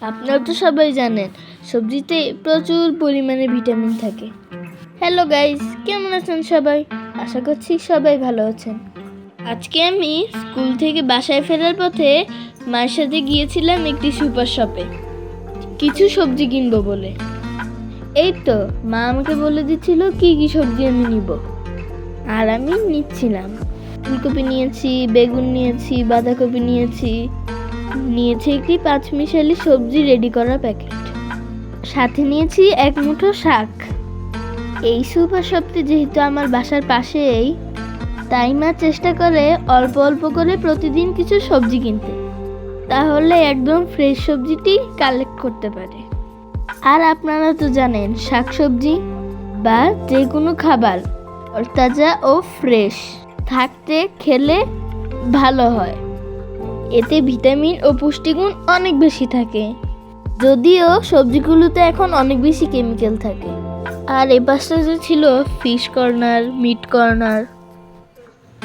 আপনারা তো সবাই জানেন, সবজিতে প্রচুর পরিমাণে ভিটামিন থাকে। হ্যালো গাইস কেমন আছেন সবাই? আশা করছি সবাই ভালো আছেন। আজকে আমি স্কুল থেকে বাসায় ফেরার পথে মায়ের সাথে গিয়েছিলাম একটি সুপার শপে। কিছু সবজি কিনবো বলে। এই তো, মা আমাকে বলে দিচ্ছিল কি কি সবজি আমি নিব। আর আমি নিচ্ছিলাম। ফুলকপি নিয়েছি, বেগুন নিয়েছি, বাঁধাকপি নিয়েছি। নিয়েছি একটি পাঁচমিশালি সবজি রেডি করা প্যাকেট সাথে নিয়েছি এক মুঠো শাক। এই সুপার শপটি যেহেতু আমার বাসার পাশেই, তাই মা চেষ্টা করে অল্প অল্প করে প্রতিদিন কিছু সবজি কিনতে। তাহলে একদম ফ্রেশ সবজিটি কালেক্ট করতে পারে। আর আপনারা তো জানেন, শাকসবজি বা যে কোনো খাবার তাজা ও ফ্রেশ থাকতে খেলে ভালো হয়। এতে ভিটামিন ও পুষ্টিগুণ অনেক বেশি থাকে। যদিও সবজিগুলোতে এখন অনেক বেশি কেমিক্যাল থাকে। আর এ পাশটা যে ছিল ফিশ কর্নার, মিট কর্নার,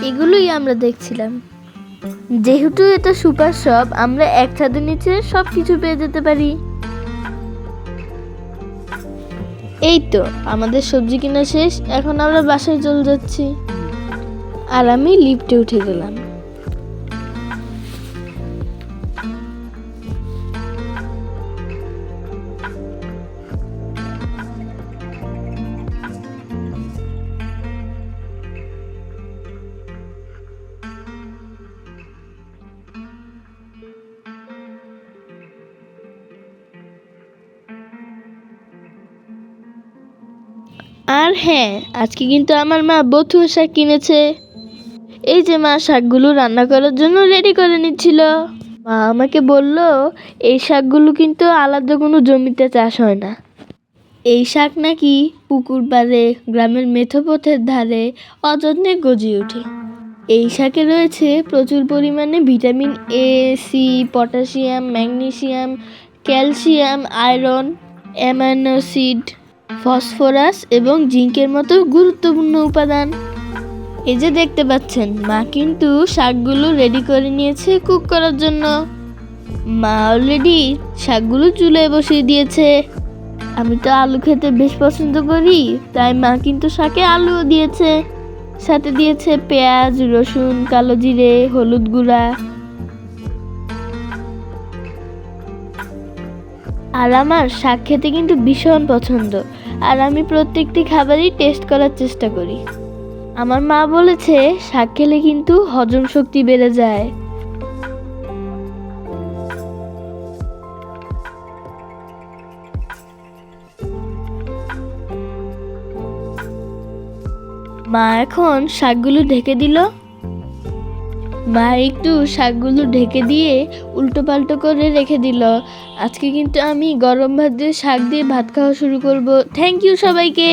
এগুলোই আমরা দেখছিলাম। যেহেতু এটা সুপার শপ আমরা এক ছাদের নিচে সব কিছু পেয়ে যেতে পারি। এই তো, আমাদের সবজি কিনা শেষ, এখন আমরা বাসায় চলে যাচ্ছি। আর আমি লিফটে উঠে গেলাম। আর হ্যাঁ আজকে কিন্তু আমার মা বথুয়া শাক কিনেছে। এই যে মা শাকগুলো রান্না করার জন্য রেডি করে নিচ্ছিল। মা আমাকে বলল, এই শাকগুলো কিন্তু আলাদা কোনো জমিতে চাষ হয় না। এই শাক নাকি পুকুর পাড়ে, গ্রামের মেথোপথের ধারে অযত্নে গজিয়ে ওঠে। এই শাকে রয়েছে প্রচুর পরিমাণে vitamin A C potassium magnesium calcium, iron amino acid phosphorus এবং জিঙ্কের মতো গুরুত্বপূর্ণ উপাদান। এই যে দেখতে পাচ্ছেন, মা কিন্তু শাকগুলো রেডি করে নিয়েছে কুক করার জন্য। মা অলরেডি শাকগুলো চুলায় বসিয়ে দিয়েছে। আমি তো আলু খেতে বেশ পছন্দ করি, তাই মা কিন্তু শাকে আলুও দিয়েছে। সাথে দিয়েছে পেঁয়াজ, রসুন, কালো জিরে, হলুদ গুঁড়া। আর আমার শাক খেতে কিন্তু ভীষণ পছন্দ। আর আমি প্রত্যেকটি খাবারই টেস্ট করার চেষ্টা করি। আমার মা বলেছে, শাক খেলে কিন্তু হজম শক্তি বেড়ে যায়। মা এখন শাকগুলো ঢেকে দিল। মা একটু শাকগুলো ঢেকে দিয়ে উল্টো পাল্টো করে রেখে দিল। আজকে কিন্তু আমি গরম ভাত দিয়ে শাক দিয়ে ভাত খাওয়া শুরু করব। থ্যাংক ইউ সবাইকে।